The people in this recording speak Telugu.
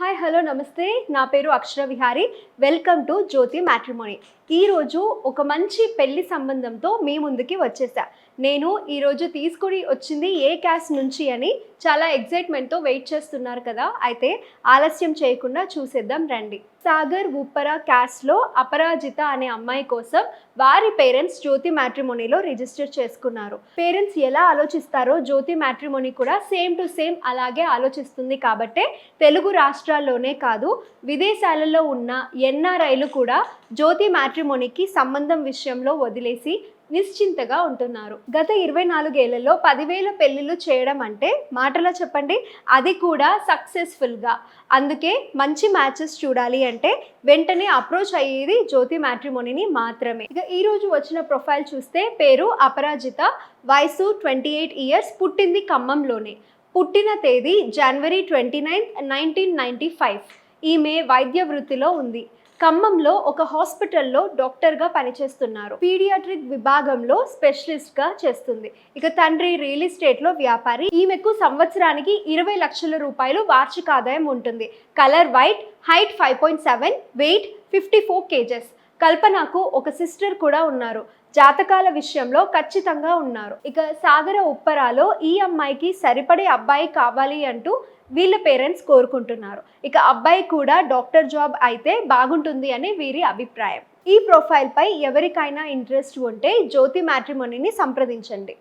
హాయ్ హలో నమస్తే. నా పేరు Akshara Vihari. Welcome to Jyothi matrimony ఈరోజు ఒక మంచి పెళ్ళి సంబంధంతో మీ ముందుకి వచ్చేసా. నేను ఈరోజు తీసుకుని వచ్చింది ఏ క్యాస్ట్ నుంచి అని చాలా ఎగ్జైట్మెంట్తో వెయిట్ చేస్తున్నారు కదా. అయితే ఆలస్యం చేయకుండా చూసేద్దాం రండి. సాగర్ ఉప్పరా క్యాస్ట్లో అపరాజిత అనే అమ్మాయి కోసం వారి పేరెంట్స్ జ్యోతి మ్యాట్రిమోనీలో రిజిస్టర్ చేసుకున్నారు. పేరెంట్స్ ఎలా ఆలోచిస్తారో జ్యోతి మ్యాట్రిమోనీ కూడా సేమ్ టు సేమ్ అలాగే ఆలోచిస్తుంది కాబట్టే తెలుగు రాష్ట్రాల్లోనే కాదు విదేశాలలో ఉన్న ఎన్ఆర్ఐలు కూడా జ్యోతి మ్యాట్రిమోనీకి సంబంధం విషయంలో వదిలేసి నిశ్చింతగా ఉంటున్నారు. గత ఇరవై నాలుగేళ్ళలో పదివేల పెళ్ళిళ్ళు చేయడం అంటే మాటలో చెప్పండి అది కూడా సక్సెస్ఫుల్గా. అందుకే మంచి మ్యాచెస్ చూడాలి అంటే వెంటనే అప్రోచ్ అయ్యేది జ్యోతి మ్యాట్రిమోనీని మాత్రమే. ఇక ఈరోజు వచ్చిన ప్రొఫైల్ చూస్తే పేరు అపరాజిత వయసు ట్వంటీ ఎయిట్ ఇయర్స్ పుట్టింది ఖమ్మంలోనే. పుట్టిన తేదీ జనవరి twenty ninth nineteen ninety five. ఈమె వైద్య వృత్తిలో ఉంది. ఖమ్మంలో ఒక హాస్పిటల్లో డాక్టర్గా పనిచేస్తున్నారు. పీడియాట్రిక్ విభాగంలో స్పెషలిస్ట్గా చేస్తుంది. ఇక తండ్రి రియల్ ఎస్టేట్లో వ్యాపారి. ఈమెకు సంవత్సరానికి ఇరవై లక్షల రూపాయలు వార్షిక ఆదాయం ఉంటుంది. Colour white height five point seven weight fifty four KGs. కల్పనకు ఒక సిస్టర్ కూడా ఉన్నారు. జాతకాల విషయంలో ఖచ్చితంగా ఉన్నారు. ఇక సాగర ఉప్పరాలో ఈ అమ్మాయికి సరిపడే అబ్బాయి కావాలి అంటూ వీళ్ళ పేరెంట్స్ కోరుకుంటున్నారు. ఇక అబ్బాయి కూడా డాక్టర్ జాబ్ అయితే బాగుంటుంది అని వీరి అభిప్రాయం. ఈ ప్రొఫైల్పై ఎవరికైనా ఇంట్రెస్ట్ ఉంటే జ్యోతి మ్యాట్రిమోనీని సంప్రదించండి.